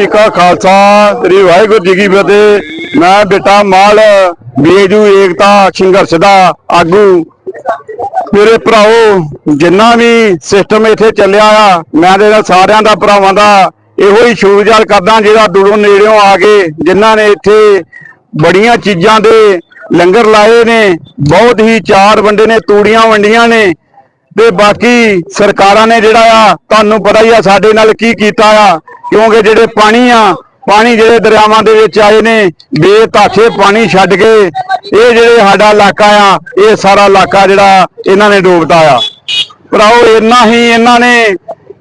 ਜੀ ਕਾ ਖਾਲਸਾ, ਸ੍ਰੀ ਵਾਹਿਗੁਰੂ ਜੀ ਕੀ ਫਤਿਹ। ਮੈਂ ਬੇਟਾ ਮਾਲ ਬੀਜੂ ਏਕਤਾ ਸੰਘਰਸ਼ ਦਾ ਆਗੂ। ਮੇਰੇ ਭਰਾਓ, ਜਿੰਨਾ ਵੀ ਸਿਸਟਮ ਇੱਥੇ ਚੱਲਿਆ ਆ, ਮੈਂ ਦੇ ਸਾਰਿਆਂ ਦਾ, ਭਰਾਵਾਂ ਦਾ ਇਹੋ ਹੀ ਸ਼ੁਕਰਗੁਜ਼ਾਰ ਕਰਦਾ ਜਿਹੜਾ ਦੂਰੋਂ ਨੇੜਿਓਂ ਆ ਕੇ ਜਿਨ੍ਹਾਂ ਨੇ ਇੱਥੇ ਬੜੀਆਂ ਚੀਜ਼ਾਂ ਦੇ ਲੰਗਰ ਲਾਏ ਨੇ, ਬਹੁਤ ਹੀ ਚਾਰ ਵੰਡੇ ਨੇ, ਤੂੜੀਆਂ ਵੰਡੀਆਂ ਨੇ। ਤੇ ਬਾਕੀ ਸਰਕਾਰਾਂ ਨੇ ਜਿਹੜਾ ਆ, ਤੁਹਾਨੂੰ ਪਤਾ ਹੀ ਆ ਸਾਡੇ ਨਾਲ ਕੀ ਕੀਤਾ ਆ। ਕਿਉਂਕਿ ਜਿਹੜੇ ਪਾਣੀ ਆ, ਪਾਣੀ ਜਿਹੜੇ ਦਰਿਆਵਾਂ ਦੇ ਵਿੱਚ ਆਏ ਨੇ ਬੇਤਾਸ਼ੇ ਪਾਣੀ ਛੱਡ ਕੇ, ਇਹ ਜਿਹੜੇ ਸਾਡਾ ਇਲਾਕਾ ਆ, ਇਹ ਸਾਰਾ ਇਲਾਕਾ ਜਿਹੜਾ ਇਹਨਾਂ ਨੇ ਡੋਬਤਾ ਆ। ਭਰਾਓ, ਇੰਨਾ ਹੀ ਇਹਨਾਂ ਨੇ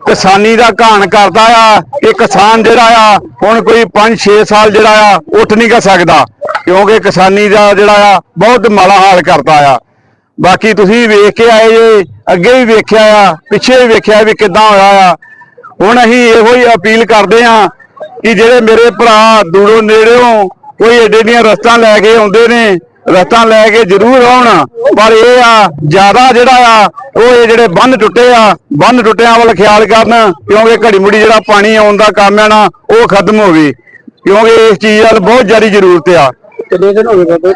ਕਿਸਾਨੀ ਦਾ ਘਾਣ ਕਰਦਾ ਆ ਕਿ ਕਿਸਾਨ ਜਿਹੜਾ ਆ, ਹੁਣ ਕੋਈ 5-6 ਸਾਲ ਜਿਹੜਾ ਆ, ਉੱਠ ਨਹੀਂ ਕਰ ਸਕਦਾ। ਕਿਉਂਕਿ ਕਿਸਾਨੀ ਦਾ ਜਿਹੜਾ ਆ, ਬਹੁਤ ਮਾੜਾ ਹਾਲ ਕਰਦਾ ਆ। ਬਾਕੀ ਤੁਸੀਂ ਵੇਖ ਕੇ ਆਏ ਜੇ, ਅੱਗੇ ਵੀ ਵੇਖਿਆ ਆ, ਪਿੱਛੇ ਵੀ ਵੇਖਿਆ ਵੀ ਕਿੱਦਾਂ ਹੋਇਆ ਆ। ਹੁਣ ਅਸੀਂ ਇਹੋ ਹੀ ਅਪੀਲ ਕਰਦੇ ਆ ਕਿ ਜਿਹੜੇ ਮੇਰੇ ਭਰਾ ਦੂਰੋਂ ਨੇੜਿਓਂ ਕੋਈ ਏਡੇ ਦੀਆਂ ਰਸਤਾਂ ਲੈ ਕੇ ਆਉਂਦੇ ਨੇ ਰਸਤਾਂ ਲੈ ਕੇ ਜ਼ਰੂਰ ਆਉਣ। ਪਰ ਇਹ ਆ ਜ਼ਿਆਦਾ ਜਿਹੜਾ ਆ ਉਹ ਇਹ ਜਿਹੜੇ ਬੰਨ ਟੁੱਟੇ ਆ ਬੰਨ ਟੁੱਟਿਆਂ ਵੱਲ ਖਿਆਲ ਕਰਨ ਕਿਉਂਕਿ ਘੜੀ ਮੁੜੀ ਜਿਹੜਾ ਪਾਣੀ ਆਉਣ ਦਾ ਕੰਮ ਹੈ ਨਾ ਉਹ ਖਤਮ ਹੋਵੇ ਕਿਉਂਕਿ ਇਸ ਚੀਜ਼ ਵੱਲ ਬਹੁਤ ਜ਼ਿਆਦਾ ਜ਼ਰੂਰਤ ਆ। ਕਿੰਨੇ ਦਿਨ ਹੋ ਗਏ ਬਾਬੇ?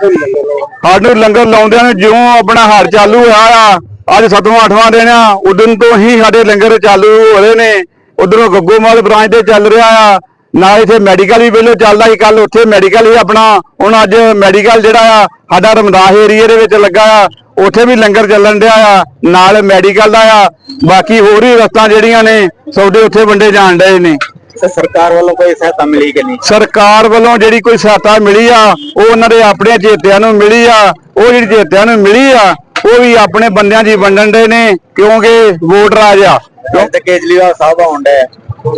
ਸਾਨੂੰ ਲੰਗਰ ਲਾਉਂਦਿਆਂ ਨੂੰ ਜਿਉਂ ਆਪਣਾ ਹਾਰ ਚਾਲੂ ਹੋਇਆ ਆ ਅੱਜ ਸੱਤਵਾਂ ਅੱਠਵਾਂ ਦਿਨ ਆ ਉਦੋਂ ਤੋਂ ਹੀ ਸਾਡੇ ਲੰਗਰ ਚਾਲੂ ਹੋ ਰਹੇ ਨੇ। ਉਧਰੋਂ ਗੱਗੋਮਾਲ ਬ੍ਰਾਂਚ ਤੇ ਚੱਲ ਰਿਹਾ ਆ। ਨਾਲ ਇੱਥੇ ਮੈਡੀਕਲ ਵੀ ਪਹਿਲਾਂ ਚੱਲਦਾ ਸੀ ਕੱਲ ਉੱਥੇ ਮੈਡੀਕਲ ਹੀ ਆਪਣਾ। ਹੁਣ ਅੱਜ ਮੈਡੀਕਲ ਜਿਹੜਾ ਆ ਸਾਡਾ ਰਮਦਾਸ ਏਰੀਏ ਦੇ ਵਿੱਚ ਲੱਗਾ ਆ। ਉੱਥੇ ਵੀ ਲੰਗਰ ਚੱਲਣ ਡਿਆ ਆ ਨਾਲ ਮੈਡੀਕਲ ਦਾ ਆ। ਬਾਕੀ ਹੋਰ ਵੀ ਰਸਤਾਂ ਜਿਹੜੀਆਂ ਨੇ ਸੌਦੇ ਉੱਥੇ ਵੰਡੇ ਜਾਣ ਡਏ ਨੇ। ਸਰਕਾਰ ਵੱਲੋਂ ਕੋਈ ਸਹਾਇਤਾ ਮਿਲੀ ਕਿ ਨਹੀਂ? ਸਰਕਾਰ ਵੱਲੋਂ ਜਿਹੜੀ ਕੋਈ ਸਹਾਇਤਾ ਮਿਲੀ ਆ ਉਹ ਉਹਨਾਂ ਦੇ ਆਪਣੇ ਚੇਤਿਆਂ ਨੂੰ ਮਿਲੀ ਆ ਉਹ ਜਿਹੜੀ ਚੇਤਿਆਂ ਨੂੰ ਮਿਲੀ ਆ ਉਹ ਵੀ ਆਪਣੇ ਬੰਦਿਆਂ 'ਚ ਹੀ ਵੰਡਣ ਦੇ ਨੇ ਕਿਉਂਕਿ ਵੋਟ ਰਾਜ ਆ ਤੇ ਕੇਜਰੀਵਾਲ ਸਾਹਿਬ ਆਉਣ ਡਿਆ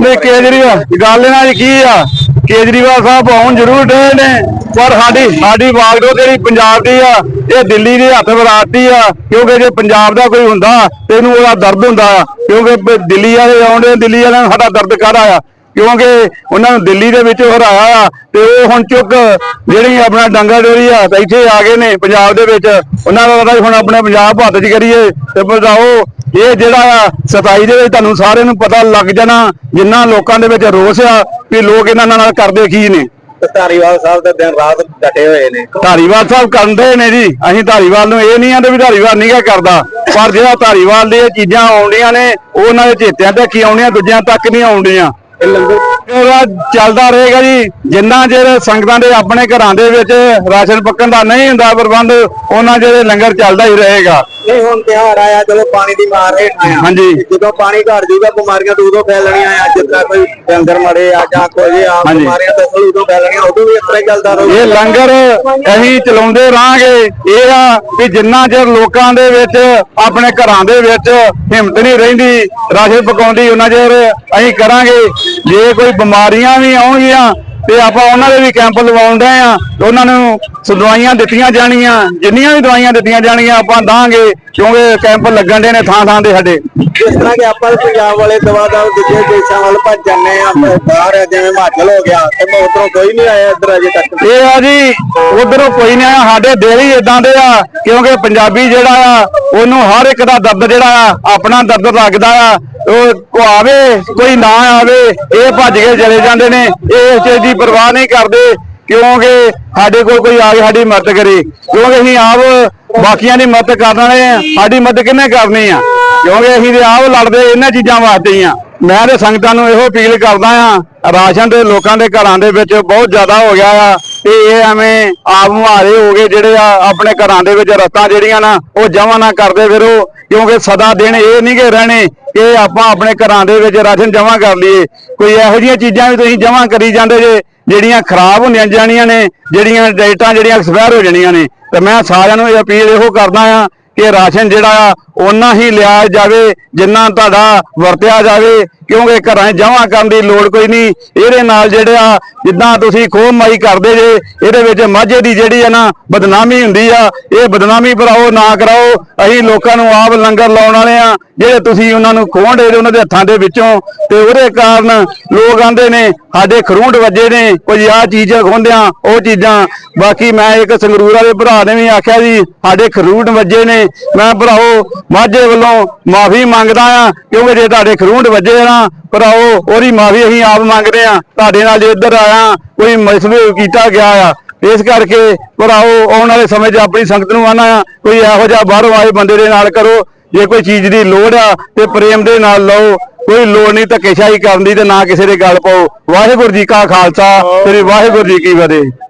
ਨਹੀਂ ਕੇਜਰੀਵਾਲ ਗੱਲ ਇਹਨਾਂ ਦੀ ਕੀ ਆ? ਕੇਜਰੀਵਾਲ ਸਾਹਿਬ ਆਉਣ ਜ਼ਰੂਰ ਦੇ ਨੇ ਪਰ ਸਾਡੀ ਸਾਡੀ ਵਾਗਡੋਰ ਜਿਹੜੀ ਪੰਜਾਬ ਦੀ ਆ ਇਹ ਦਿੱਲੀ ਦੇ ਹੱਥ ਵਰਾਤੀ ਆ ਕਿਉਂਕਿ ਜੇ ਪੰਜਾਬ ਦਾ ਕੋਈ ਹੁੰਦਾ ਤੇ ਇਹਨੂੰ ਉਹਦਾ ਦਰਦ ਹੁੰਦਾ ਕਿਉਂਕਿ ਦਿੱਲੀ ਵਾਲੇ ਆਉਂਦੇ ਦਿੱਲੀ ਵਾਲਿਆਂ ਨੂੰ ਸਾਡਾ ਦਰਦ ਕਾਹਦਾ ਆ? ਕਿਉਂਕਿ ਉਹਨਾਂ ਨੂੰ ਦਿੱਲੀ ਦੇ ਵਿੱਚ ਹਰਾਇਆ ਆ ਤੇ ਉਹ ਹੁਣ ਚੁੱਕ ਜਿਹੜੀ ਆਪਣਾ ਡੰਗਾ ਡੋਰੀ ਆ ਤੇ ਇੱਥੇ ਆ ਗਏ ਨੇ ਪੰਜਾਬ ਦੇ ਵਿੱਚ। ਉਹਨਾਂ ਦਾ ਪਤਾ ਹੁਣ ਆਪਣੇ ਪੰਜਾਬ ਹੱਥ 'ਚ ਕਰੀਏ ਤੇ ਬਤਾਓ ਇਹ ਜਿਹੜਾ ਆ 27 ਦੇ ਵਿੱਚ ਤੁਹਾਨੂੰ ਸਾਰਿਆਂ ਨੂੰ ਪਤਾ ਲੱਗ ਜਾਣਾ ਜਿੰਨਾ ਲੋਕਾਂ ਦੇ ਵਿੱਚ ਰੋਸ ਆ ਕਿ ਲੋਕ ਇਹਨਾਂ ਨਾਲ ਕਰਦੇ ਕੀ ਨੇ। ਧਾਰੀਵਾਲ ਸਾਹਿਬ ਤਾਂ ਦਿਨ ਰਾਤ ਡਟੇ ਹੋਏ ਨੇ। ਧਾਰੀਵਾਲ ਸਾਹਿਬ ਕਰਦੇ ਨੇ ਜੀ। ਅਸੀਂ ਧਾਰੀਵਾਲ ਨੂੰ ਇਹ ਨਹੀਂ ਆਂਦੇ ਵੀ ਧਾਰੀਵਾਲ ਨਹੀਂ ਗਾ ਕਰਦਾ। ਪਰ ਜਿਹੜਾ ਧਾਰੀਵਾਲ ਦੀ ਇਹ ਚੀਜ਼ਾਂ ਆਉਂਦੀਆਂ ਨੇ ਉਹ ਉਹਨਾਂ ਦੇ ਚੇਤਿਆਂ ਤੱਕ ਹੀ ਆਉਣੀਆਂ ਦੂਜਿਆਂ ਤੱਕ ਨਹੀਂ ਆਉਂਦੀਆਂ। ਇਹ ਲੰਗਰ ਇਹਦਾ ਚੱਲਦਾ ਰਹੇਗਾ ਜੀ। ਜਿੰਨਾ ਚਿਰ ਸੰਗਤਾਂ ਦੇ ਆਪਣੇ ਘਰਾਂ ਦੇ ਵਿੱਚ ਰਾਸ਼ਨ ਪੱਕਣ ਦਾ ਨਹੀਂ ਹੁੰਦਾ ਪ੍ਰਬੰਧ ਉਹਨਾਂ ਜਿਹੜੇ ਲੰਗਰ ਚੱਲਦਾ ਹੀ ਰਹੇਗਾ। ਨਹੀਂ ਹੁਣ ਤਿਉਹਾਰ ਆਇਆ ਚਲੋ ਪਾਣੀ ਦੀ ਮਾਰ ਹੇਠ ਆ ਹਾਂਜੀ। ਜਦੋਂ ਪਾਣੀ ਘਟ ਜਾਊਗਾ ਬਿਮਾਰੀਆਂ ਤਾਂ ਉਦੋਂ ਫੈਲਣੀਆਂ ਆ। ਜਿੱਦਾਂ ਕੋਈ ਡੰਗਰ ਮੜੇ ਆ ਜਾਂ ਕੋਈ ਆ। ਬਿਮਾਰੀਆਂ ਤਾਂ ਉਦੋਂ ਫੈਲਣੀਆਂ ਉਦੋਂ ਵੀ ਇਸ ਤਰ੍ਹਾਂ ਚੱਲਦਾ ਰਹੂਗਾ। ਇਹ ਲੰਗਰ ਅਸੀਂ ਚਲਾਉਂਦੇ ਰਹਾਂਗੇ। ਇਹ ਆ ਕਿ ਜਿੰਨਾ ਚਿਰ ਲੋਕਾਂ ਦੇ ਵਿੱਚ ਆਪਣੇ ਘਰਾਂ ਦੇ ਵਿੱਚ ਹਿੰਮਤ ਨਹੀਂ ਰਹਿੰਦੀ ਰਾਸ਼ਨ ਪਕਾਉਂਦੀ ਉਹਨਾਂ ਚਿਰ ਅਸੀਂ ਕਰਾਂਗੇ। ਜੇ ਕੋਈ ਬਿਮਾਰੀਆਂ ਵੀ ਆਉਣਗੀਆਂ। ਤੇ ਆਪਾਂ ਉਹਨਾਂ ਦੇ ਵੀ ਕੈਂਪ ਲਵਾਉਂਦੇ ਆ। ਉਹਨਾਂ ਨੂੰ ਦਵਾਈਆਂ ਦਿੱਤੀਆਂ ਜਾਣਗੀਆਂ ਜਿੰਨੀਆਂ ਵੀ ਦਵਾਈਆਂ ਦਿੱਤੀਆਂ ਜਾਣਗੀਆਂ ਆਪਾਂ ਦਾਂਗੇ ਕਿਉਂਕਿ ਕੈਂਪ ਲੱਗਣ ਦੇ ਨੇ ਥਾਂ ਥਾਂ ਦੇ ਸਾਡੇ। ਜਿਸ ਤਰ੍ਹਾਂ ਕਿ ਆਪਾਂ ਪੰਜਾਬ ਵਾਲੇ ਦਵਾ ਦਾ ਦੂਜੇ ਦੇਸ਼ਾਂ ਵੱਲ ਭੱਜ ਜਾਂਦੇ ਆ ਬਾਹਰ ਜਿਵੇਂ ਹਿਮਾਚਲ ਹੋ ਗਿਆ ਤੇ ਉਧਰੋਂ ਕੋਈ ਨਹੀਂ ਆਇਆ ਇੱਧਰ ਅਜੇ ਤੱਕ। ਇਹ ਆ ਜੀ ਉਧਰੋਂ ਕੋਈ ਨਹੀਂ ਆਇਆ ਸਾਡੇ ਦਿਲ ਹੀ ਇਦਾਂ ਦੇ ਆ ਕਿਉਂਕਿ ਪੰਜਾਬੀ ਜਿਹੜਾ ਆ ਉਹਨੂੰ ਹਰ ਇੱਕ ਦਾ ਦਰਦ ਜਿਹੜਾ ਆ ਆਪਣਾ ਦਰਦ ਲੱਗਦਾ ਆ। ਉਹ ਆਵੇ ਕੋਈ ਨਾ ਆਵੇ ਇਹ ਭੱਜ ਕੇ ਚਲੇ ਜਾਂਦੇ ਨੇ ਇਹ ਇਸ ਚੀਜ਼ ਦੀ ਪਰਵਾਹ ਨਹੀਂ ਕਰਦੇ, ਕਿਉਂਕਿ ਸਾਡੇ ਕੋਲ ਕੋਈ ਆ ਕੇ ਸਾਡੀ ਮਦਦ ਕਰੇ। ਕਿਉਂਕਿ ਅਸੀਂ ਆਪ ਬਾਕੀਆਂ ਦੀ ਮਦਦ ਕਰਨ ਵਾਲੇ ਆ, ਸਾਡੀ ਮਦਦ ਕਿਹਨੇ ਕਰਨੀ ਆ? ਕਿਉਂਕਿ ਅਸੀਂ ਤੇ ਆਪ ਲੜਦੇ, ਇਹਨਾਂ ਚੀਜ਼ਾਂ ਵਾਸਤੇ ਹੀ ਆ। ਮੈਂ ਤੇ ਸੰਗਤਾਂ ਨੂੰ ਇਹੋ ਅਪੀਲ ਕਰਦਾ ਆ, ਰਾਸ਼ਨ ਤੇ ਲੋਕਾਂ ਦੇ ਘਰਾਂ ਦੇ ਵਿੱਚ ਬਹੁਤ ਜ਼ਿਆਦਾ ਹੋ ਗਿਆ ਆ। ਤੇ ਇਹ ਐਵੇਂ ਆਪ ਮੁਹਾਰੇ ਹੋ ਗਏ ਜਿਹੜੇ ਆਪਣੇ ਘਰਾਂ ਦੇ ਵਿੱਚ ਰਸਤਾਂ ਜਿਹੜੀਆਂ ਨਾ, ਉਹ ਜਮਾ ਨਾ ਕਰਦੇ ਫਿਰੋ ਕਿਉਂਕਿ ਸਦਾ ਦਿਨ ਇਹ ਨਹੀਂ ਕਿ ਰਹਿਣੇ ਕਿ ਆਪਾਂ ਆਪਣੇ ਘਰਾਂ ਦੇ ਵਿੱਚ ਰਾਸ਼ਨ ਜਮਾ ਕਰ ਲਈਏ। ਕੋਈ ਇਹੋ ਜਿਹੀਆਂ ਚੀਜ਼ਾਂ ਵੀ ਤੁਸੀਂ ਜਮਾ ਕਰੀ ਜਾਂਦੇ ਜੇ, ਜਿਹੜੀਆਂ ਖਰਾਬ ਹੁੰਦੀਆਂ ਜਾਣੀਆਂ ਨੇ, ਜਿਹੜੀਆਂ ਡੇਟਾਂ ਜਿਹੜੀਆਂ ਐਕਸਪਾਇਰ ਹੋ ਜਾਣੀਆਂ ਨੇ, ਤੇ ਮੈਂ ਸਾਰਿਆਂ ਨੂੰ ਇਹ ਅਪੀਲ ਇਹੋ ਕਰਦਾ ਆ ਕਿ ਰਾਸ਼ਨ ਜਿਹੜਾ ਆ, ਓਨਾ ਹੀ ਲਿਆ ਜਾਵੇ, ਜਿੰਨਾ ਤੁਹਾਡਾ ਵਰਤਿਆ ਜਾਵੇ ਕਿਉਂਕਿ ਘਰਾਂ 'ਚ ਜਮ੍ਹਾਂ ਕਰਨ ਦੀ ਲੋੜ ਕੋਈ ਨਹੀਂ। ਇਹਦੇ ਨਾਲ ਜਿਹੜੇ ਆ, ਜਿੱਦਾਂ ਤੁਸੀਂ ਖੋਹ ਮਾਈ ਕਰਦੇ ਜੇ, ਇਹਦੇ ਵਿੱਚ ਮਾਝੇ ਦੀ ਜਿਹੜੀ ਆ ਨਾ ਬਦਨਾਮੀ ਹੁੰਦੀ ਆ, ਇਹ ਬਦਨਾਮੀ ਭਰਾਓ, ਨਾ ਕਰਾਓ। ਅਸੀਂ ਲੋਕਾਂ ਨੂੰ ਆਪ ਲੰਗਰ ਲਾਉਣ ਵਾਲੇ ਆ, ਜਿਹੜੇ ਤੁਸੀਂ ਉਹਨਾਂ ਨੂੰ ਖੋਹਣ ਦੇ ਉਹਨਾਂ ਦੇ ਹੱਥਾਂ ਦੇ ਵਿੱਚੋਂ। ਤੇ ਉਹਦੇ ਕਾਰਨ ਲੋਕ ਆਂਦੇ ਨੇ, ਸਾਡੇ ਖਰੂੰਡ ਵੱਜੇ ਨੇ, ਕੋਈ ਆ ਚੀਜ਼ ਖੋਹਦਿਆਂ, ਉਹ ਚੀਜ਼ਾਂ। ਬਾਕੀ ਮੈਂ ਇੱਕ ਸੰਗਰੂਰ ਵਾਲੇ ਭਰਾ ਨੇ ਵੀ ਆਖਿਆ ਜੀ, ਸਾਡੇ ਖਰੂੰਡ ਵੱਜੇ ਨੇ। ਮੈਂ ਭਰਾਓ, ਮਾਝੇ ਵੱਲੋਂ ਮਾਫੀ ਮੰਗਦਾ ਆ, ਕਿਉਂਕਿ ਜੇ ਤੁਹਾਡੇ ਖਰੂੰਡ ਵੱਜੇ ਨਾ ਭਰਾਓ ਉਹਦੀ ਮਾਫੀ ਅਸੀਂ ਆਪ ਮੰਗਦੇ ਆ ਤੁਹਾਡੇ ਨਾਲ ਜੇ ਇੱਧਰ ਆਇਆ ਕੋਈ ਮਸਲੂ ਕੀਤਾ ਗਿਆ ਆ। ਇਸ ਕਰਕੇ ਭਰਾਓ ਆਉਣ ਵਾਲੇ ਸਮੇਂ 'ਚ ਆਪਣੀ ਸੰਗਤ ਨੂੰ ਆਣਾ ਆ ਕੋਈ ਇਹੋ ਜਿਹਾ ਬਾਹਰੋਂ ਆਏ ਬੰਦੇ ਦੇ ਨਾਲ ਕਰੋ। ਜੇ ਕੋਈ ਚੀਜ਼ ਦੀ ਲੋੜ ਆ ਤੇ ਪ੍ਰੇਮ ਦੇ ਨਾਲ ਲਓ। ਕੋਈ ਲੋੜ ਨਹੀਂ ਧੱਕੇਸ਼ਾਹੀ ਕਰਨ ਦੀ ਤੇ ਨਾ ਕਿਸੇ ਦੇ ਗੱਲ ਪਾਓ। ਵਾਹਿਗੁਰੂ ਜੀ ਕਾ ਖਾਲਸਾ ਸ੍ਰੀ ਵਾਹਿਗੁਰੂ ਜੀ ਕੀ ਫਤਿਹ।